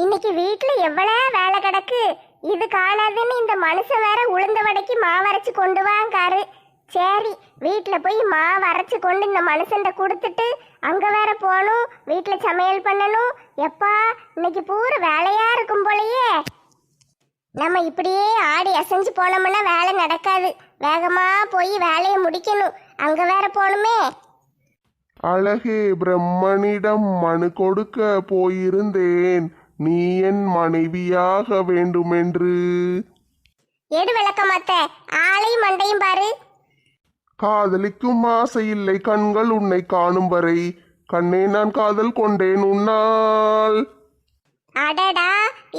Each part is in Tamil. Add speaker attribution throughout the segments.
Speaker 1: இன்னைக்கு வீட்டுல எவ்வளவு வேலை கிடக்கு? இது காணாதுன்னு இந்த மனுஷன் வேற உளுந்த வடைக்கு மாவரைச்சு கொண்டு வாங்காரு. சரி வீட்டில் போய் மாவு அரைச்சி கொண்டு இந்த மனுஷன்ட்ட கொடுத்துட்டு அங்க வேற போகணும் வீட்டில் சமையல் பண்ணணும். எப்பா இன்னைக்கு பூரா வேலையா இருக்கும் போலயே. நம்ம இப்படியே ஆடி அசைஞ்சு போனோம்னா வேலை நடக்காது. வேகமா போய் வேலையை முடிக்கணும். அங்க வேற போகணுமே.
Speaker 2: அழகே பிரம்மனிடம் மனு கொடுக்க போயிருந்தேன். நீ என் மனைவியாக வேண்டுமென்று.
Speaker 1: எடு விளக்கமாத்த ஆளையும் மண்டையும் பாரு.
Speaker 2: காதலிக்கும் ஆசை இல்லை கண்கள் உன்னை காணும் வரை. கண்ணே நான் காதல் கொண்டேன் உன்னால்.
Speaker 1: அடடா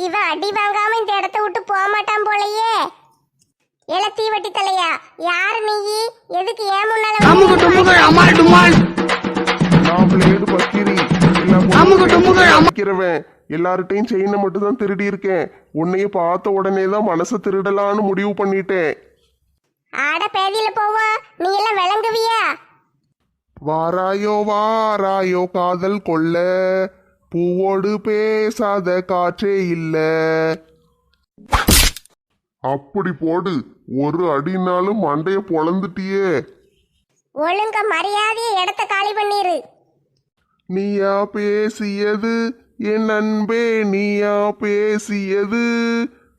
Speaker 1: இவன் அடி வாங்காம இந்த இடத்த விட்டு போக மாட்டான் போலயே. ஏல தீவட்டி தலையா? யாரு நீ? எதுக்கு ஏன் முன்னால
Speaker 2: நான் பிளேடு பக்கிரி.
Speaker 3: அமுகு டுமுகள் அமால்
Speaker 2: இருக்கிறவன் எல்லார்ட்டையும் செயினை மட்டும் தான் திருடி இருக்கேன். உன்னைய பார்த்த உடனே தான் மனசை திருடலான்னு முடிவு பண்ணிட்டேன்.
Speaker 1: ஆட பேதியில போவோம் நீ எல்லாம் விளங்குவியா?
Speaker 2: வாராயோ வாராயோ காதல் கொள்ள. பூவோடு பேசாத காற்றே இல்ல. அப்படி போடு. ஒரு அடினாலும் மண்டைய பொழந்துட்டியே.
Speaker 1: ஒழுங்க மரியாதையை இடத்த காலி பண்ணிரு.
Speaker 2: நீயா பேசியது என் அன்பே நீயா பேசியது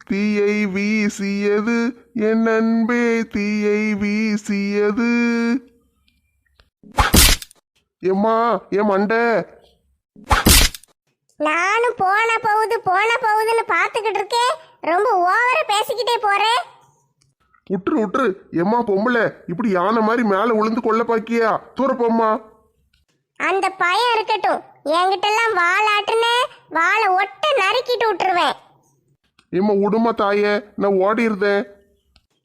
Speaker 2: தீயை வீசியது. என் அன்பே தீயை வீசியது. எம்மா என் மண்டை?
Speaker 1: நானும் போன போகுது போன போகுதுன்னு பார்த்துக்கிட்டு இருக்கேன். ரொம்ப ஓவரா பேசிக்கிட்டே போறேன்
Speaker 2: உற்று உற்று. எம்மா பொம்பளை இப்படி யானை மாதிரி மேலே விழுந்து கொள்ள பாக்கியா? தூரப்போம்மா.
Speaker 1: அந்த பயம் இருக்கட்டும். என்கிட்ட எல்லாம் வாழாட்டுன வாழை ஒட்ட நறுக்கிட்டு விட்டுருவேன்.
Speaker 2: எம்மா உடுமா தாயே நான் ஓடிருந்தேன்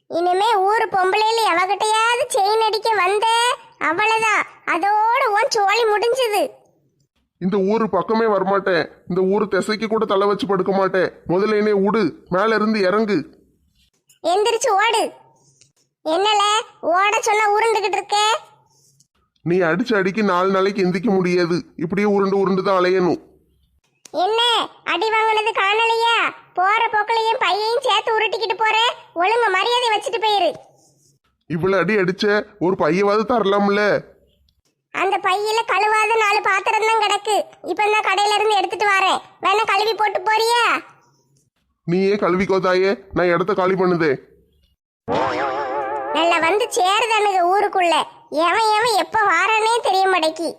Speaker 1: இனிமே ஊர் பொம்பளையில எவகிட்டயாவது செயின் அடிக்க வந்த அவ்வளவுதான். அதோட உன் சோழி முடிஞ்சது.
Speaker 2: இந்த ஊரு பக்கமே வரமாட்டேன். இந்த ஊர் திசைக்கு கூட தலை வச்சு படுக்க மாட்டேன். முதல்ல என்னை உடு மேல இருந்து இறங்கு.
Speaker 1: எந்திரிச்சு ஓடு. என்னல ஓட சொன்னா உருண்டுகிட்டு இருக்க?
Speaker 2: நீ அடிச்ச அடிக்கு நாலு நாளைக்கு எந்திக்க முடியாது. இப்படியே உருண்டு உருண்டு தான் அலையணும்.
Speaker 1: என்ன? அடி வாங்கினது காணலையா? போற போக்களையும் பையையும் சேர்த்து உருட்டிக்கிட்டு போற? ஒழுங்கு மரியாதை வச்சுட்டு போயிரு.
Speaker 2: இவ்வளவு அடி அடிச்ச ஒரு பையவாது தரலாம்ல.
Speaker 1: அந்த பையில கழுவாத நாலு பாத்திரம் தான் கிடக்கு. இப்ப நான் கடையில இருந்து எடுத்துட்டு வரேன். வேணா கழுவி போட்டு போறியா?
Speaker 2: நீயே கல்விக்கோ தாயே. நான் இடத்த காலி பண்ணுதே
Speaker 1: நல்லா வந்து சேருதானுங்க ஊருக்குள்ள. எவன் எவன் எப்ப வாரானே தெரிய மாட்டேக்கி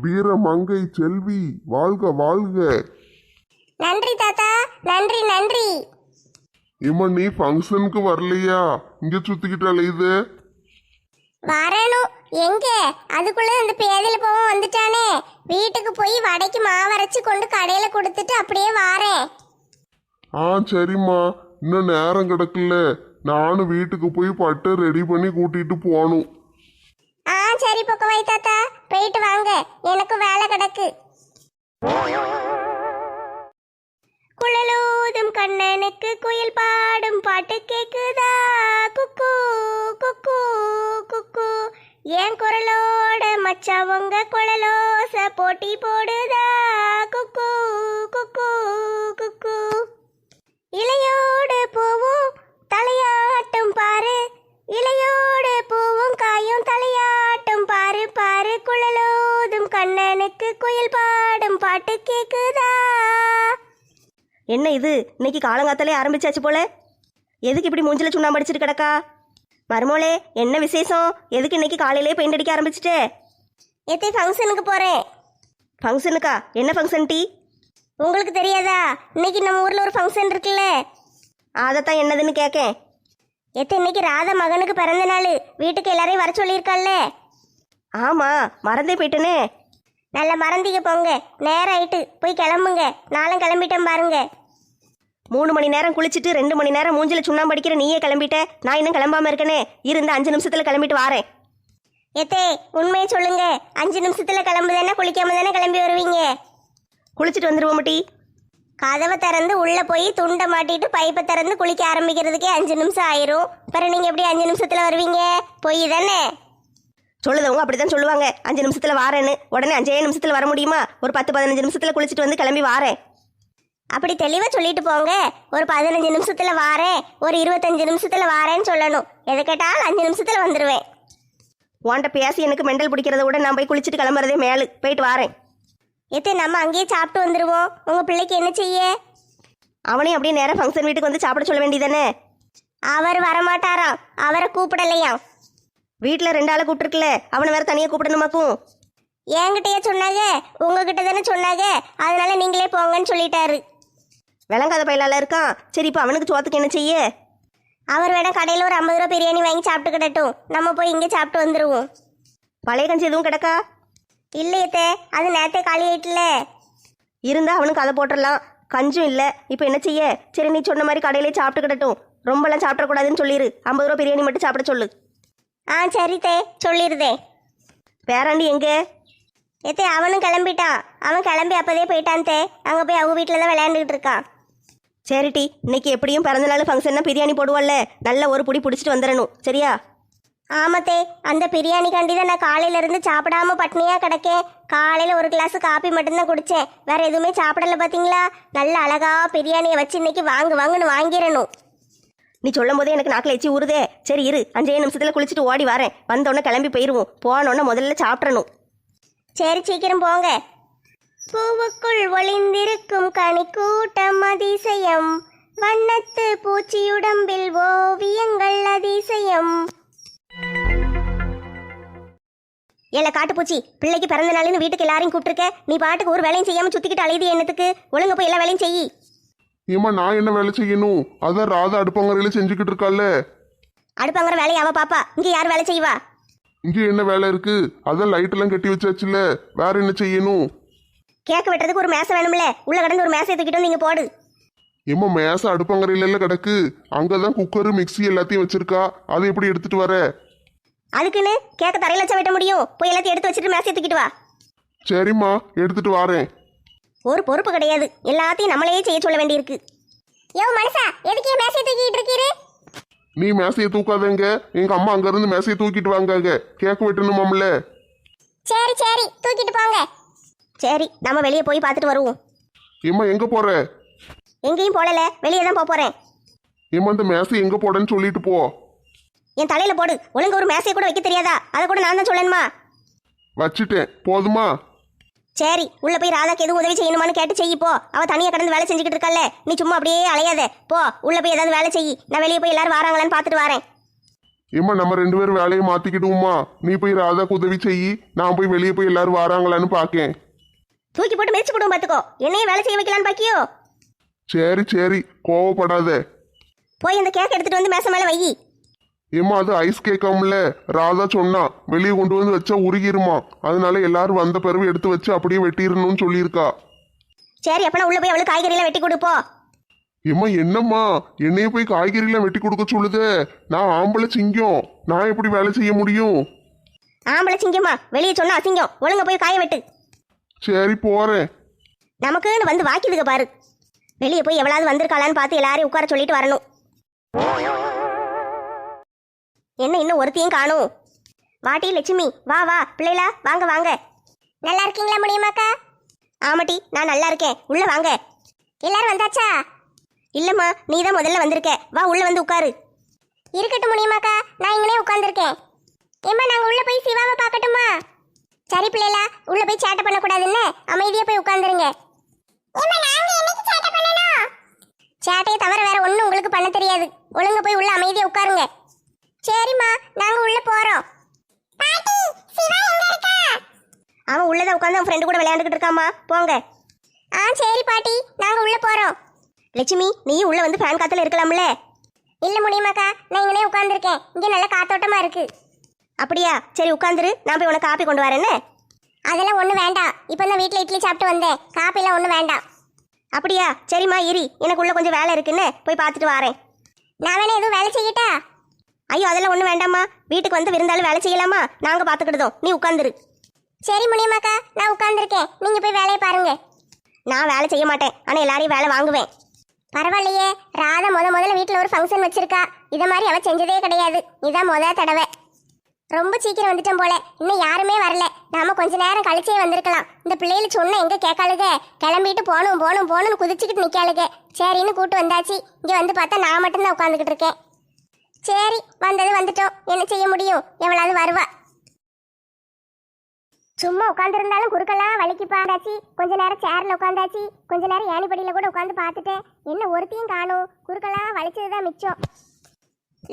Speaker 2: வீர மங்கை செல்வி வாழ்க வாழ்க.
Speaker 1: நன்றி தாத்தா நன்றி நன்றி.
Speaker 2: இம்மா நீ ஃபங்க்ஷனுக்கு வரலையா? இங்க சுத்திக்கிட்டு அலையுது
Speaker 1: வரணும் எங்க? அதுக்குள்ள அந்த பேதில போவன் வந்துட்டானே. வீட்டுக்கு போய் வடைக்கு மாவரைச்சு கொண்டு கடையில கொடுத்துட்டு அப்படியே வாரேன்.
Speaker 2: ஆ சரிம்மா. இன்னும் நேரம் கிடக்கல. நானும் வீட்டுக்கு போய் பட்டு ரெடி பண்ணி கூட்டிட்டு போகணும்.
Speaker 1: சரி பக்கவாய் தாத்தா. போயிட்டு வாங்க. எனக்கு வேலை கிடக்கு. குழலூதும் கண்ணனுக்கு குயில் பாடும் பாட்டு கேக்குதா? குக்கு குக்கு குக்கு. என் குரலோட மச்சவங்க குழலோச போட்டி போடுதா? பாட்டு கேக்குதா?
Speaker 4: என்ன இது? இன்னைக்கு காலங்காத்தாலே ஆரம்பிச்சாச்சு போல. எதுக்கு இப்படி மூஞ்சில சுண்ணாம்பு அடிச்சிட்டு கிடக்கா? மருமோளே என்ன விசேஷம்? எதுக்கு இன்னைக்கு காலையிலே பெயிண்ட் அடிக்க ஆரம்பிச்சிட்டே?
Speaker 1: எத்தனை ஃபங்க்ஷனுக்கு போறேன்.
Speaker 4: ஃபங்க்ஷனுக்கா? என்ன ஃபங்க்ஷன் டீ?
Speaker 1: உங்களுக்கு தெரியாதா? இன்னைக்கு நம்ம ஊர்ல ஒரு ஃபங்க்ஷன் இருக்குல்ல.
Speaker 4: அதைத்தான் என்னதுன்னு கேட்கேன்
Speaker 1: எத்த இன்னைக்கு ராதா மகனுக்கு பிறந்த நாள். வீட்டுக்கு எல்லாரையும் வர சொல்லியிருக்கல்ல
Speaker 4: ஆமா மறந்தே போயிட்டேனே.
Speaker 1: நல்ல மறந்திக்க போங்க. நேரம் ஆயிட்டு. போய் கிளம்புங்க. நானும் கிளம்பிட்டேன் பாருங்க.
Speaker 4: மூணு மணி நேரம் குளிச்சுட்டு ரெண்டு மணி நேரம் மூஞ்சில சுண்ணாம்பு அடிக்கிற நீயே கிளம்பிட்ட. நான் இன்னும் கிளம்பாம இருக்கனே. இருந்த அஞ்சு நிமிஷத்துல கிளம்பிட்டு வாரேன்.
Speaker 1: எத்தே உண்மையை சொல்லுங்க. அஞ்சு நிமிஷத்துல கிளம்புதானே குளிக்காம தானே கிளம்பி வருவீங்க?
Speaker 4: குளிச்சுட்டு வந்துருவோம் டீ
Speaker 1: கதவை திறந்து உள்ள போய் துண்டை மாட்டிட்டு பைப்பை திறந்து குளிக்க ஆரம்பிக்கிறதுக்கே அஞ்சு நிமிஷம் ஆயிரும். பிறகு நீங்க எப்படி அஞ்சு நிமிஷத்துல வருவீங்க? பொய் தானே?
Speaker 4: சொல்லுதவங்க அப்படிதான் சொல்லுவாங்க. அஞ்சு நிமிஷத்துல வாரேன்னு. உடனே அஞ்சே நிமிஷத்துல வர முடியுமா? ஒரு பத்து பதினஞ்சு நிமிஷத்துல குளிச்சுட்டு வந்து கிளம்பி வாரேன். அப்படி தெளிவா சொல்லிட்டு போங்க. ஒரு பதினஞ்சு நிமிஷத்துல வாரேன். ஒரு இருபத்தஞ்சு நிமிஷத்துல வாரேன்னு சொல்லணும். எதை கேட்டாலும் அஞ்சு நிமிஷத்துல வந்துருவேன்.
Speaker 5: உன்ட்ட பேசி எனக்கு மெண்டல் பிடிக்கிறத விட நான் போய் குளிச்சுட்டு கிளம்புறதே மேலு. போயிட்டு வாரேன்.
Speaker 4: எத்தே நம்ம அங்கேயே சாப்பிட்டு வந்துருவோம். உங்க பிள்ளைக்கு என்ன செய்ய?
Speaker 5: அவனையும் அப்படியே நேரம் ஃபங்க்ஷன் வீட்டுக்கு வந்து சாப்பிட சொல்ல வேண்டியதானே
Speaker 4: அவர் வரமாட்டாராம். அவரை கூப்பிடலையாம்.
Speaker 5: வீட்டில் ரெண்டு ஆளை கூப்பிட்டுருக்கல அவனை வேற தனியாக கூப்பிடணுமாக்கும்
Speaker 4: என்கிட்டயே சொன்னாங்க உங்ககிட்ட தானே சொன்னாங்க அதனால நீங்களே போங்கன்னு சொல்லிட்டாரு.
Speaker 5: விளங்காத பயிலால இருக்கான். சரி இப்போ அவனுக்கு சோத்துக்கு என்ன செய்ய?
Speaker 4: அவர் வேணா கடையில் ஒரு ஐம்பது ரூபா பிரியாணி வாங்கி சாப்பிட்டுக்கிடட்டும் நம்ம போய் இங்கே சாப்பிட்டு வந்துருவோம்.
Speaker 5: பழைய கஞ்சி எதுவும் கிடக்கா?
Speaker 4: இல்லையத்தே அது நேரத்தே காலி ஆயிட்டுல.
Speaker 5: இருந்தா அவனுக்கு அதை போட்டுடலாம். கஞ்சும் இல்லை. இப்போ என்ன செய்ய? சரி நீ சொன்ன மாதிரி கடையிலே சாப்பிட்டு கிடட்டும். ரொம்பலாம் சாப்பிடக்கூடாதுன்னு சொல்லிடு ஐம்பது ரூபா பிரியாணி மட்டும் சாப்பிட சொல்லு.
Speaker 4: ஆ சரித்தே சொல்லிடுதே
Speaker 5: பேராண்டி எங்கே?
Speaker 4: ஏத்தே அவனும் கிளம்பிட்டான். அவன் கிளம்பி அப்போதே போயிட்டான் தே. அங்கே போய் அவங்க வீட்டில் தான் விளையாண்டுக்கிட்டு இருக்கான்.
Speaker 5: சரிட்டி இன்னைக்கு எப்படியும் பிறந்த நாள் ஃபங்க்ஷன்னா பிரியாணி போடுவல்ல நல்ல ஒரு புடி பிடிச்சிட்டு வந்துடணும் சரியா?
Speaker 4: ஆமாத்தே அந்த பிரியாணி கண்டி தான் நான் காலையில இருந்து சாப்பிடாம பட்னியா கிடக்கேன். காலையில ஒரு கிளாஸ் காப்பி மட்டும்தான் குடிச்சேன். வேற எதுவுமே சாப்பிடல பாத்தீங்களா? நல்ல அழகா பிரியாணியை வச்சு இன்னைக்கு வாங்கு வாங்குன்னு வாங்கிடணும்.
Speaker 5: நீ சொல்லும் போதே எனக்கு நாக்கில் எச்சி ஊறுதே. சரி இரு. அஞ்சே நிமிஷத்தில் குளிச்சுட்டு ஓடி வரேன். வந்தோடனே கிளம்பி போயிடுவோம் போனோடனே முதல்ல சாப்பிட்றணும்
Speaker 4: சரி சீக்கிரம் போங்க. பூவுக்குள் ஒளிந்திருக்கும் கனி கூட்டம் அதிசயம். வண்ணத்து பூச்சியுடம்பில் ஓவியங்கள் அதிசயம். ஏல காட்டுப்பூச்சி பிள்ளைக்கு பிறந்த நாள்னு வீட்டுக்கு எல்லாரையும் கூப்பிட்டுருக்க? நீ பாட்டுக்கு ஒரு வேலையும் செய்யாம சுத்திக்கிட்டு அலையுது என்னத்துக்கு? ஒழுங்கு போய் எல்லா வேலையும் செய்.
Speaker 2: ஏம்மா நான் என்ன வேலை செய்யணும்? அதான் ராதா அடுப்பங்கரையில செஞ்சுக்கிட்டு இருக்கால
Speaker 4: அடுப்பாங்கிற வேலையை அவ பாப்பா. இங்க யார் வேலை செய்வா?
Speaker 2: இங்க என்ன வேலை இருக்கு? அதான் லைட் எல்லாம் கட்டி வச்சாச்சுல வேற என்ன செய்யணும்?
Speaker 4: கேக் வெட்டுறதுக்கு ஒரு மேசை வேணும்ல. உள்ள கடந்து ஒரு மேசையை தூக்கிட்டு வந்து இங்க போடு.
Speaker 2: ஏம்மா மேச அடுப்பங்கரையில எல்லாம் கிடக்கு. அங்கதான் குக்கரு மிக்ஸி எல்லாத்தையும் வச்சிருக்கா. அதை எப்படி எடுத்துட்டு வர?
Speaker 4: அதுக்குன்னு கேக்க தரையில வச்சா வெட்ட முடியும். போய் எல்லாத்தையும் எடுத்து வச்சுட்டு மேசையை தூக்கிட்டு வா.
Speaker 2: சரிம்மா எடுத்துட்டு வாரேன்.
Speaker 4: ஒரு பொறுப்பு கிடையாது. எல்லாத்தையும் நம்மளே செய்ய சொல்ல வேண்டியிருக்கு. யோ மனுஷா எதுக்கு மேசையை தூக்கிட்டு இருக்கீரு?
Speaker 2: நீ மேசையை தூக்காதங்க. எங்க அம்மா அங்க இருந்து மேசையை தூக்கிட்டு வாங்க கேக் வெட்டணுமாம்ல?
Speaker 4: சரி சரி தூக்கிட்டு போங்க. சரி நம்ம வெளியே போய் பார்த்துட்டு வருவோம்.
Speaker 2: ஏம்மா எங்க போற?
Speaker 4: எங்கேயும் போடல வெளியே தான் போக போறேன்.
Speaker 2: ஏம்மா இந்த மேசை எங்க போடன்னு சொல்லிட்டு போ.
Speaker 4: என் தலையில போடு. ஒழுங்கு ஒரு மேசையை கூட வைக்க தெரியாதா? அதை கூட நான் தான் சொல்லணுமா?
Speaker 2: வச்சுட்டேன். போதுமா?
Speaker 4: சரி உள்ள போய் ராதாக்கு எதுவும் உதவி செய்யணுமான்னு கேட்டு செய்யி போ. அவ தனியா கடந்து வேலை செஞ்சுக்கிட்டு இருக்கல்ல நீ சும்மா அப்படியே அலையாத. போ உள்ள போய் ஏதாவது வேலை செய் நான் வெளியே போய் எல்லாரும் வராங்களான்னு பார்த்துட்டு வரேன்.
Speaker 2: ஏம்மா நம்ம ரெண்டு பேரும் வேலையை மாத்திக்கிடுவோமா நீ போய் ராதாக்கு உதவி செய் நான் போய் வெளியே போய் எல்லாரும் வராங்களான்னு பார்க்கேன்
Speaker 4: தூக்கி போட்டு மிதிச்சு போடுவோம் பார்த்துக்கோ என்னையும் வேலை செய்ய வைக்கலான்னு பாக்கியோ?
Speaker 2: சரி சரி. கோவப்படாத.
Speaker 4: போய் அந்த கேக் எடுத்துட்டு வந்து மேச மேல வை
Speaker 2: ஏம்மா அது ஐஸ் கேட்காமல? ராதா சொன்னா வெளியே கொண்டு வந்து வச்சா உருகிருமா? அதனால எல்லாரும் வந்த பிறகு எடுத்து வச்சு அப்படியே வெட்டிடணும்னு சொல்லியிருக்கா.
Speaker 4: சரி அப்பனா உள்ள போய் அவளுக்கு காய்கறியெல்லாம் வெட்டி கொடு போ.
Speaker 2: ஏம்மா என்னம்மா? என்னைய போய் காய்கறிலாம் வெட்டி கொடுக்க சொல்லுதே? நான் ஆம்பளை சிங்கம். நான் எப்படி வேலை செய்ய முடியும்?
Speaker 4: ஆம்பளை சிங்கம்மா வெளியே சொன்னா அசிங்கம். ஒழுங்க போய் காய வெட்டு.
Speaker 2: சரி போறேன்.
Speaker 4: நமக்குன்னு வந்து வாக்கிதுக பாரு. வெளியே போய் எவ்வளவு வந்திருக்காளான்னு பார்த்து எல்லாரையும் உட்கார சொல்லிட்டு வரணும். என்ன இன்னும் ஒருத்தையும் காணும். வாட்டி லட்சுமி. வா வா. பிள்ளைகளா வாங்க வாங்க. நல்லா இருக்கீங்களா முடியுமாக்கா? ஆமாட்டி நான் நல்லா இருக்கேன். உள்ள வாங்க. எல்லாரும் வந்தாச்சா? இல்லம்மா நீ தான் முதல்ல வந்திருக்க. வா உள்ள வந்து உட்காரு. இருக்கட்டும் முடியுமாக்கா? நான் இங்கனே உட்காந்துருக்கேன் ஏம்மா நாங்கள் உள்ள போய் சிவாவை பார்க்கட்டுமா? சரி பிள்ளைகளா உள்ள போய் சேட்டை பண்ணக்கூடாதுன்னு அமைதியா போய் உட்காந்துருங்க சேட்டையை தவிர வேற ஒன்றும் உங்களுக்கு பண்ண தெரியாது. ஒழுங்க போய் உள்ள அமைதியா உட்காருங்க. சரிம்மா நாங்க உள்ள போறோம். அவன் உள்ளதான் உட்காந்து அவன் ஃப்ரெண்டு கூட விளையாண்டுக்கிட்டு இருக்காமா போங்க. ஆ சரி பாட்டி நாங்க உள்ள போறோம். லட்சுமி நீ உள்ள வந்து ஃபேன் காத்துல இருக்கலாம்ல? இல்ல முடியுமாக்கா நான் இங்கனே உட்கார்ந்துருக்கேன். இங்க நல்ல காத்தோட்டமா இருக்கு. அப்படியா? சரி உட்காந்துரு நான் போய் உனக்கு காப்பி கொண்டு வரேன்னு அதெல்லாம் ஒன்றும் வேண்டாம். இப்போ தான் வீட்டில் இட்லி சாப்பிட்டு வந்தேன். காப்பிலாம் ஒன்றும் வேண்டாம். அப்படியா? சரிம்மா இரி. எனக்கு உள்ள கொஞ்சம் வேலை இருக்குன்னு போய் பார்த்துட்டு வரேன். நான் வேணா எதுவும் வேலை செய்யட்டா? ஐயோ அதெல்லாம் ஒன்றும் வேண்டாம்மா. வீட்டுக்கு வந்து விருந்தாலும் வேலை செய்யலாமா? நாங்கள் பார்த்துக்கிட்டோம் நீ உட்காந்துரு. சரி முடியுமாக்கா நான் உட்காந்துருக்கேன் நீங்கள் போய் வேலையை பாருங்க. நான் வேலை செய்ய மாட்டேன். ஆனால் எல்லாரையும் வேலை வாங்குவேன். பரவாயில்லையே. ராதா முத முதல்ல வீட்டில் ஒரு ஃபங்க்ஷன் வச்சிருக்கா. இதை மாதிரி அவ செஞ்சதே கிடையாது. இதான் முத தடவை.
Speaker 1: ரொம்ப சீக்கிரம் வந்துட்டோம் போல. இன்னும் யாருமே வரல. நாம கொஞ்ச நேரம் கழிச்சே வந்திருக்கலாம். இந்த பிள்ளைகள் சொன்ன எங்க கேட்காளுக? கிளம்பிட்டு போகணும் போகணும் போகணும்னு குதிச்சுக்கிட்டு நிக்காளுக. சரின்னு கூட்டு வந்தாச்சு. இங்க வந்து பார்த்தா நான் மட்டும்தான் உட்காந்துக்கிட்டு இருக்கேன். சரி வந்தது வந்துட்டோம். என்ன செய்ய முடியும்? எவ்வளவு வருவா. சும்மா உட்காந்துருந்தாலும் குறுக்கெல்லாம் வலிக்கு பாடாச்சு கொஞ்ச நேரம் சேர்ல உட்காந்தாச்சு கொஞ்ச நேரம் ஏணிப்படியில கூட உட்காந்து பார்த்துட்டேன். என்ன ஒருத்தையும் காணும். குறுக்கெல்லாம் வலிச்சதுதான் மிச்சம்.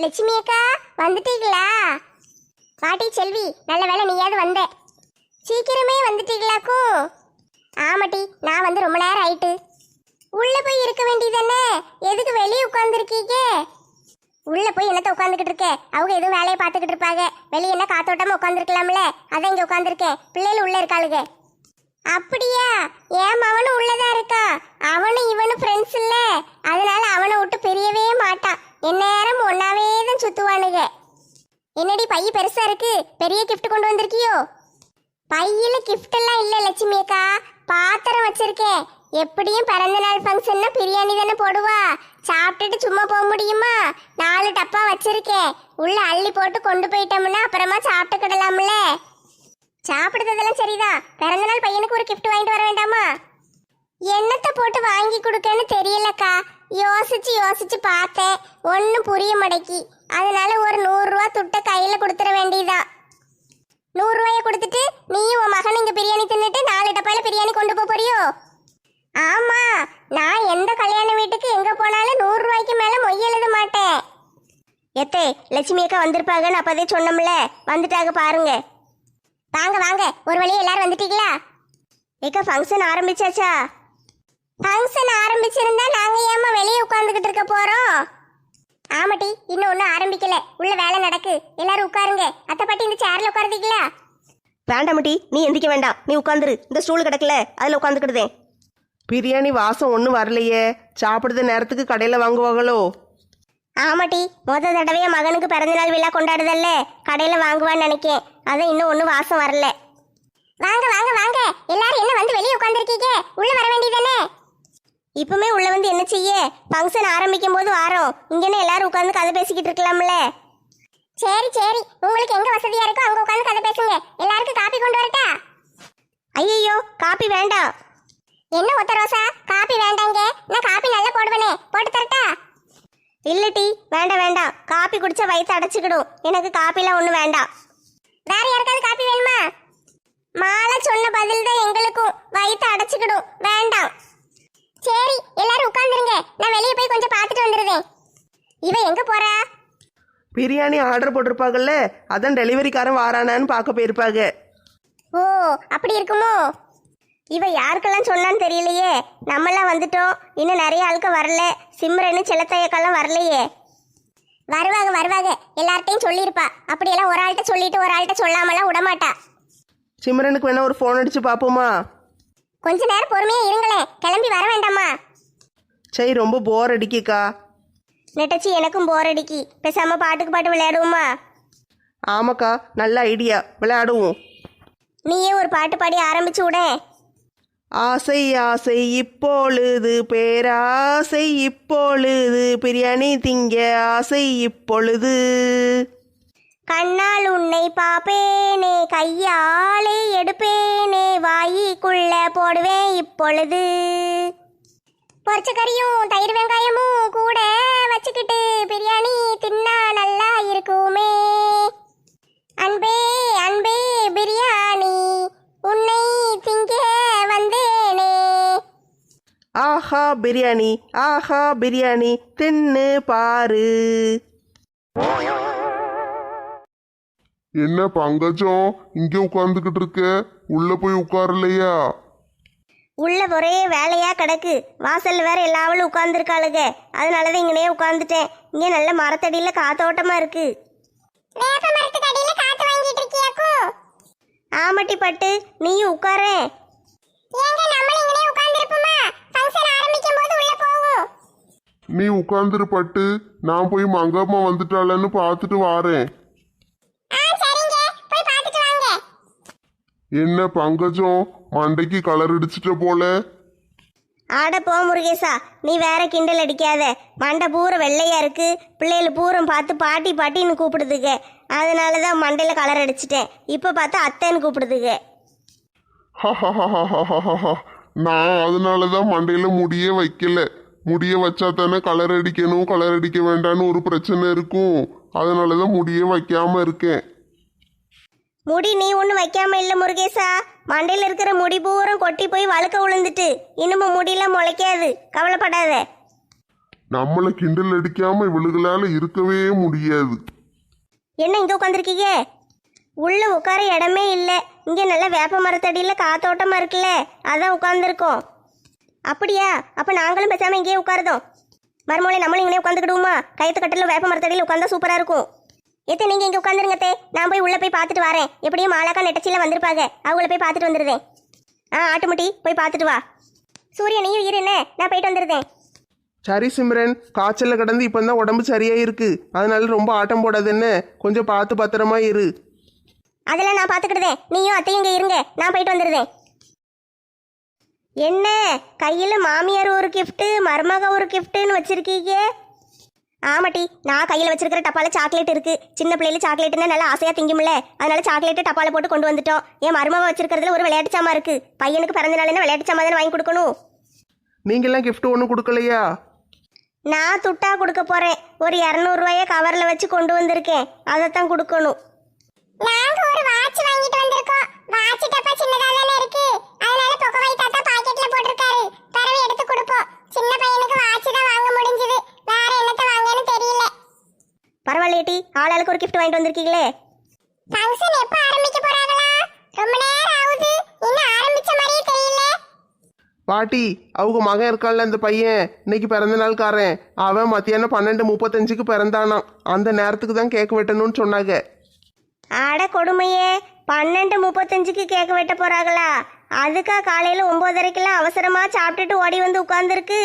Speaker 1: லட்சுமி அக்கா வந்துட்டீங்களா? பாட்டி செல்வி நல்ல வேலை நீயாவது வந்த. சீக்கிரமே வந்துட்டீங்களாக்கும் ஆமாட்டி நான் வந்து ரொம்ப நேரம் ஆயிட்டு. உள்ள போய் இருக்க வேண்டியதானே எதுக்கு வெளியே உட்காந்துருக்கீங்க உள்ள போய் என்னத்த உட்காந்துக்கிட்டு இருக்க? அவங்க எதுவும் வேலையை பார்த்துக்கிட்டு இருப்பாங்க. வெளியே என்ன காத்தோட்டமா உட்காந்துருக்கலாம்ல அதான் இங்க உட்காந்துருக்கேன் பிள்ளைகள் உள்ள இருக்காளுங்க. அப்படியா? ஏன் அவனும் உள்ளதா இருக்கா? அவனும் இவனும் ஃப்ரெண்ட்ஸ் இல்ல. அதனால அவனை விட்டு பிரியவே மாட்டான். எந்நேரம் ஒன்னாவே தான் சுத்துவானுங்க. என்னடி பைய பெருசா இருக்கு? பெரிய கிஃப்ட் கொண்டு வந்திருக்கியோ? பையில கிஃப்ட் எல்லாம் இல்ல லட்சுமி அக்கா. பாத்திரம் வச்சிருக்கேன். எப்படியும் பிறந்த நாள் ஃபங்க்ஷன்னா பிரியாணி தானே போடுவா? சாப்பிட்டுட்டு சும்மா போக முடியுமா? நாலு டப்பா வச்சிருக்கேன் உள்ள அள்ளி போட்டு கொண்டு போயிட்டோம்னா அப்புறமா சாப்பிட்டுக்கிடலாம்ல சாப்பிடுறதெல்லாம் சரிதான். பிறந்த நாள் பையனுக்கு ஒரு கிஃப்ட் வாங்கிட்டு வர வேண்டாமா? என்னத்தை போட்டு வாங்கி கொடுக்கன்னு தெரியலக்கா. யோசிச்சு யோசிச்சு பார்த்தேன். ஒன்றும் புரிய மடக்கி. அதனால ஒரு நூறுரூவா துட்டை கையில் கொடுத்துட வேண்டியதான் நூறுரூவாய கொடுத்துட்டு நீயும் உன் மகன் இங்கே பிரியாணி தின்னுட்டு நாலு டப்பாயில் பிரியாணி கொண்டு போக போறியோ? ஆமா நான் எந்த கல்யாண வீட்டுக்கு எங்கே போனாலும் நூறுரூவாய்க்கு மேலே மொய் எழுத மாட்டேன். எத்தே லட்சுமி அக்கா வந்திருப்பாங்கன்னு அப்பதே சொன்னோம்ல வந்துட்டாங்க பாருங்க. வாங்க வாங்க ஒரு வழி எல்லாரும் வந்துட்டீங்களா? ஏக்கா ஃபங்க்ஷன் ஆரம்பிச்சாச்சா? ஃபங்க்ஷன் ஆரம்பிச்சிருந்தா நாங்க ஏமா வெளியே உட்காந்துக்கிட்டு இருக்க போறோம்? ஆமாட்டி இன்னும் ஒன்றும் ஆரம்பிக்கல. உள்ள வேலை நடக்கு. எல்லாரும் உட்காருங்க. அத்தை பாட்டி இந்த சேர்ல உட்காருதீங்களா
Speaker 4: வேண்டாமட்டி நீ எந்திக்க வேண்டாம். நீ உட்காந்துரு இந்த ஸ்டூல் கிடக்கல அதில் உட்காந்துக்கிடுதேன்
Speaker 6: பிரியாணி வாசம் ஒன்றும் வரலையே. சாப்பிடுற நேரத்துக்கு கடையில் வாங்குவாங்களோ?
Speaker 1: ஆமாட்டி முத தடவையா மகனுக்கு பிறந்தநாள் விழா கொண்டாடுதல்ல. கடையில் வாங்குவான்னு நினைக்கேன். அதான் இன்னும் ஒன்றும் வாசம் வரல. வாங்க வாங்க வாங்க. எல்லாரும் என்ன வந்து வெளியே உட்காந்துருக்கீங்க உள்ள வர வேண்டியதானே இப்பவுமே உள்ள வந்து என்ன செய்ய? ஃபங்க்ஷன் ஆரம்பிக்கும் போது வாரோம். இங்கன்னு எல்லாரும் உட்காந்து கதை பேசிக்கிட்டு இருக்கலாம்ல. சரி சரி. உங்களுக்கு எங்க வசதியா இருக்கோ அங்க உட்காந்து கதை பேசுங்க. எல்லாருக்கும் காப்பி கொண்டு வரட்டா? ஐயோ காப்பி வேண்டாம். என்ன ஒத்த ரோசா? காப்பி வேண்டாங்க. நான் காப்பி நல்லா போடுவேனே. போட்டு தரட்டா? இல்ல டீ. வேண்டாம் வேண்டாம். காப்பி குடிச்சா வயிற்று அடைச்சிக்கிடும். எனக்கு காப்பிலாம் ஒன்றும் வேண்டாம். வேற யாருக்காவது காப்பி வேணுமா? மாலை சொன்ன பதில் தான் எங்களுக்கும் வயிற்று அடைச்சிக்கிடும். வேண்டாம். சரி எல்லாரும் உட்காந்துருங்க நான் வெளியே போய் கொஞ்சம் பார்த்துட்டு வந்துடுறேன் இவ எங்க போறா?
Speaker 6: பிரியாணி ஆர்டர் போட்டிருப்பாங்கல்ல அதான் டெலிவரிக்காரன் வாரானான்னு பார்க்க போயிருப்பாங்க.
Speaker 1: ஓ அப்படி இருக்குமோ? இவ யாருக்கெல்லாம் சொன்னான்னு தெரியலையே. நம்மெல்லாம் வந்துட்டோம். இன்னும் நிறைய ஆளுக்கு வரல. சிம்ரனு செல்லத்தையக்கெல்லாம் வரலையே. வருவாங்க வருவாங்க. எல்லார்ட்டையும் சொல்லியிருப்பா. அப்படியெல்லாம் ஒரு ஆள்கிட்ட சொல்லிட்டு ஒரு ஆள்கிட்ட சொல்லாமலாம் விடமாட்டா.
Speaker 6: சிம்ரனுக்கு வேணா ஒரு ஃபோன் அடிச்சு பார்ப்போமா
Speaker 1: கொஞ்ச நேரம் பொறுமையா இருங்களேன். கிளம்பி வர வேண்டாமா?
Speaker 6: சரி ரொம்ப போர் அடிக்குக்கா.
Speaker 1: நெட்டச்சி எனக்கும் போர் அடிக்கி. பேசாம பாட்டுக்கு பாட்டு விளையாடுவோமா?
Speaker 6: ஆமாக்கா நல்ல ஐடியா விளையாடுவோம்.
Speaker 1: நீயே ஒரு பாட்டு பாடி ஆரம்பிச்சு விட.
Speaker 6: ஆசை ஆசை இப்பொழுது பேராசை இப்பொழுது பிரியாணி திங்க ஆசை இப்பொழுது.
Speaker 1: கண்ணால் உன்னை பாப்பேனே கையாலே எடுப்பேனே வாயிக்குள்ள போடுவேன் இப்பொழுது. பொரிச்ச கறியும் தயிர் வெங்காயமும் கூட வச்சுக்கிட்டு பிரியாணி தின்னா நல்லா இருக்குமே. பிரியாணி.
Speaker 6: ஆஹா பிரியாணி. தின்னு பாரு.
Speaker 2: என்ன பங்கஜம்? இங்கே உட்காந்துக்கிட்டு இருக்க? உள்ள போய் உட்காரலையா?
Speaker 1: உள்ள ஒரே வேலையா கிடக்கு. வாசல்ல வேற எல்லாவளும் உட்கார்ந்துருக்காளுங்க அதனாலதான் இங்கனே உட்கார்ந்துட்டேன். இங்க நல்ல மரத்தடியில காத்தோட்டமா இருக்கு. ஆமட்டி பட்டு நீயும் உட்காரே ஏங்க நம்மளும் இங்கனே உட்கார்ந்திருப்போமா ஃபங்க்ஷன் ஆரம்பிக்கும் போது உள்ள போவோம்
Speaker 2: நீ உட்காந்துரு பட்டு நான் போய் மங்கம்மா வந்துட்டாளன்னு பார்த்துட்டு வாரேன். என்ன பங்கஜம்? மண்டைக்கு கலர் அடிச்சிட்ட போல.
Speaker 4: ஆட போ முருகேசா. நீ வேற கிண்டல் அடிக்காத. மண்டை பூரா வெள்ளையா இருக்கு. பிள்ளைகள் பூரம் பார்த்து பாட்டி பாட்டின்னு கூப்பிடுதுங்க அதனால தான் மண்டையில் கலர் அடிச்சிட்டேன். இப்போ பார்த்தா அத்தைன்னு கூப்பிடுதுங்க
Speaker 2: நான் அதனால தான் மண்டையில முடியே வைக்கல. முடிய வச்சா தானே கலர் அடிக்கணும் கலர் அடிக்க வேண்டாம்னு ஒரு பிரச்சனை இருக்கும். அதனால தான் முடியே வைக்காம இருக்கேன்.
Speaker 4: முடி நீ ஒன்றும் வைக்காம இல்லை முருகேசா. மண்டையில் இருக்கிற முடி பூரம் கொட்டி போய் வழுக்க விழுந்துட்டு இன்னமும் முடியெல்லாம் முளைக்காது. கவலைப்படாத.
Speaker 2: நம்மளை கிண்டல் அடிக்காம இவளுகளால இருக்கவே முடியாது.
Speaker 4: என்ன இங்கே உட்காந்துருக்கீங்க உள்ள உட்கார இடமே இல்லை. இங்கே நல்ல வேப்ப மரத்தடியில் காத்தோட்டமாக இருக்குல்ல. அதான் உட்காந்துருக்கோம் அப்படியா? அப்போ நாங்களும் பேசாமல் இங்கேயே உட்காருதோம் மறுமொழி நம்மளும் இங்கே உட்காந்துக்கிடுவோமா கயத்து கட்டில் வேப்ப மரத்தடியில் உட்காந்தா சூப்பராக இருக்கும். எத்தே நீங்கள் இங்கே உட்காந்துருங்க தே. நான் போய் உள்ளே போய் பார்த்துட்டு வரேன். எப்படியும் மாலாக்கா நெட்டச்சியில் வந்திருப்பாங்க. அவங்கள போய் பார்த்துட்டு வந்துடுதேன் ஆ ஆட்டுமுட்டி போய் பார்த்துட்டு வா. சூரிய நீயும் இரு என்ன? நான் போயிட்டு வந்துடுதேன்
Speaker 6: சரி சிம்ரன். காய்ச்சல்ல கிடந்து இப்போ தான் உடம்பு சரியா இருக்கு. அதனால ரொம்ப ஆட்டம் போடாது என்ன? கொஞ்சம் பார்த்து பத்திரமா இரு.
Speaker 4: அதெல்லாம் நான் பார்த்துக்கிடுதேன். நீயும் அத்தையும் இங்கே இருங்க. நான் போயிட்டு வந்துடுதேன் என்ன? கையில் மாமியார் ஒரு கிஃப்ட்டு மருமக ஒரு கிஃப்ட்டுன்னு வச்சிருக்கீங்க? ஆமாட்டி நான் கையில் வச்சிருக்கிற டப்பால சாக்லேட் இருக்கு. சின்ன பிள்ளைல சாக்லேட்னா நல்லா ஆசையாக திங்கும்ல. அதனால சாக்லேட்டு டப்பால போட்டு கொண்டு வந்துட்டோம். என் மருமக வச்சிருக்கிறதுல ஒரு விளையாட்டு சாமா இருக்கு. பையனுக்கு பிறந்த நாள்னா விளையாட்டு சாமா தானே வாங்கி கொடுக்கணும்?
Speaker 6: நீங்கெல்லாம் gift ஒன்றும் கொடுக்கலையா?
Speaker 4: நான் துட்டா கொடுக்க போறேன். ஒரு இரநூறுவாய கவர்ல வச்சு கொண்டு வந்திருக்கேன். அதைத்தான் கொடுக்கணும்.
Speaker 1: நாங்க ஒரு வாட்ச் வாங்கிட்டு வந்திருக்கோம். வாட்ச் டப்பா சின்னதா தானே இருக்கு. அதனால பொக்கவாய் தாத்தா பாக்கெட்ல போட்டிருக்காரு. தரவை எடுத்து கொடுப்போம். சின்ன பையனுக்கு வாட்ச் தான் வாங்க முடிஞ்சது. வேற என்னத்த வாங்கன்னு தெரியல.
Speaker 4: பரவாயில்லையேட்டி ஆளாளுக்கு ஒரு gift வாங்கிட்டு வந்திருக்கீங்களே.
Speaker 1: ஃபங்க்ஷன் எப்ப ஆரம்பிக்க போறாங்களா? ரொம்ப நேரம் ஆகுது. இன்னும் ஆரம்பிச்ச மாதிரியே தெரியல.
Speaker 6: பாட்டி அவங்க மகன் இருக்கான்ல இந்த பையன். இன்னைக்கு பிறந்த நாள்காரன். அவன் மத்தியானம் பன்னெண்டு முப்பத்தஞ்சுக்கு பிறந்தானாம். அந்த நேரத்துக்கு தான் கேக் வெட்டணும்னு சொன்னாங்க.
Speaker 4: அட கொடுமையே. பன்னெண்டு முப்பத்தஞ்சுக்கு கேக் வெட்ட போறாங்களா? அதுக்கா காலையில ஒன்பதரைக்கெல்லாம் அவசரமா சாப்பிட்டுட்டு ஓடி வந்து உட்கார்ந்துருக்கு.